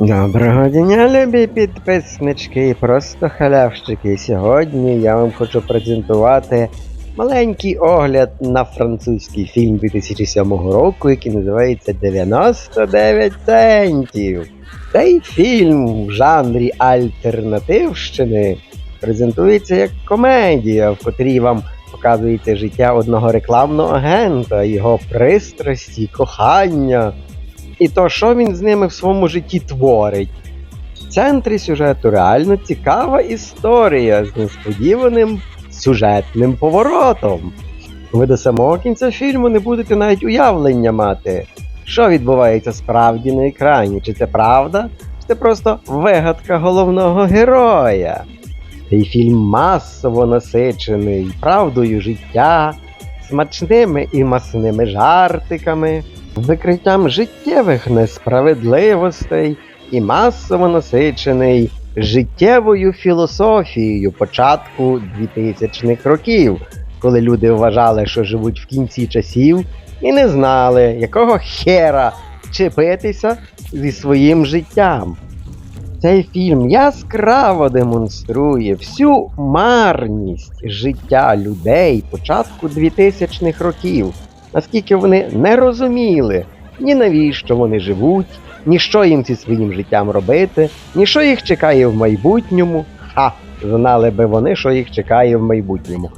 Доброго дня, любі підписнички і просто халявщики. Сьогодні я вам хочу презентувати маленький огляд на французький фільм 2007 року, який називається 99 центів. Цей фільм в жанрі альтернативщини презентується як комедія, в котрій вам показується життя одного рекламного агента, його пристрасті, кохання і то, що він з ними в своєму житті творить. В центрі сюжету реально цікава історія з несподіваним сюжетним поворотом. Ви до самого кінця фільму не будете навіть уявлення мати, що відбувається справді на екрані, чи це правда, чи це просто вигадка головного героя. Цей фільм масово насичений правдою життя, смачними і масними жартиками, викриттям життєвих несправедливостей і масово насичений життєвою філософією початку 2000-х років, коли люди вважали, що живуть в кінці часів, і не знали, якого хера чіпитися зі своїм життям. Цей фільм яскраво демонструє всю марність життя людей початку 2000-х років, наскільки вони не розуміли ні навіщо вони живуть, ні що їм зі своїм життям робити, ні що їх чекає в майбутньому. Ха, знали би вони, що їх чекає в майбутньому.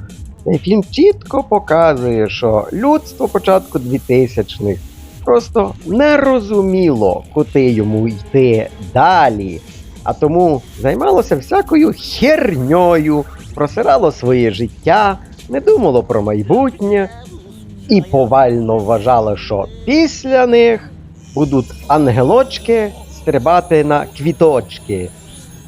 Цей фільм чітко показує, що людство початку 2000-х просто не розуміло, куди йому йти далі, а тому займалося всякою херньою, просирало своє життя, не думало про майбутнє і повально вважало, що після них будуть ангелочки стрибати на квіточки.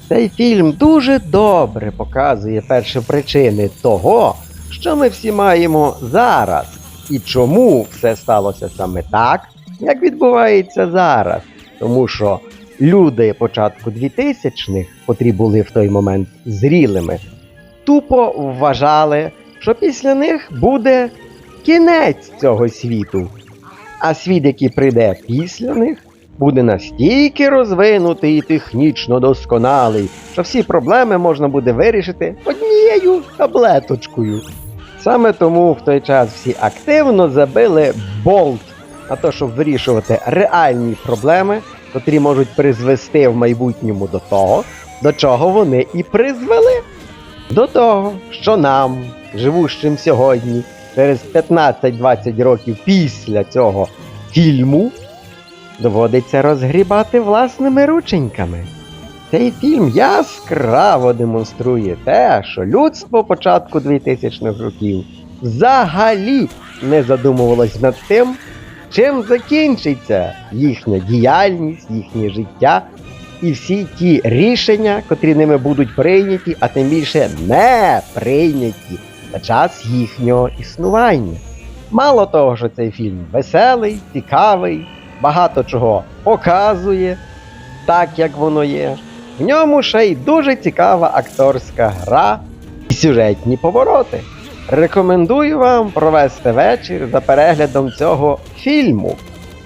Цей фільм дуже добре показує перші причини того, що ми всі маємо зараз, і чому все сталося саме так, як відбувається зараз. Тому що люди початку 2000-х, котрі були в той момент зрілими, тупо вважали, що після них буде кінець цього світу. А світ, який прийде після них, буде настільки розвинутий і технічно досконалий, що всі проблеми можна буде вирішити однією таблеточкою. Саме тому в той час всі активно забили болт на те, щоб вирішувати реальні проблеми, котрі можуть призвести в майбутньому до того, до чого вони і призвели. До того, що нам, живущим сьогодні, через 15-20 років після цього фільму, доводиться розгрібати власними рученьками. Цей фільм яскраво демонструє те, що людство початку 2000-х років взагалі не задумувалось над тим, чим закінчиться їхня діяльність, їхнє життя і всі ті рішення, котрі ними будуть прийняті, а тим більше не прийняті на час їхнього існування. Мало того, що цей фільм веселий, цікавий, багато чого показує, так як воно є. В ньому ще й дуже цікава акторська гра і сюжетні повороти. Рекомендую вам провести вечір за переглядом цього фільму.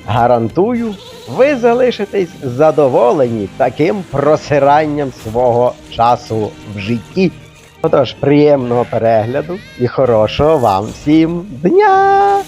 Гарантую, ви залишитесь задоволені таким просиранням свого часу в житті. Отож, приємного перегляду і хорошого вам всім дня!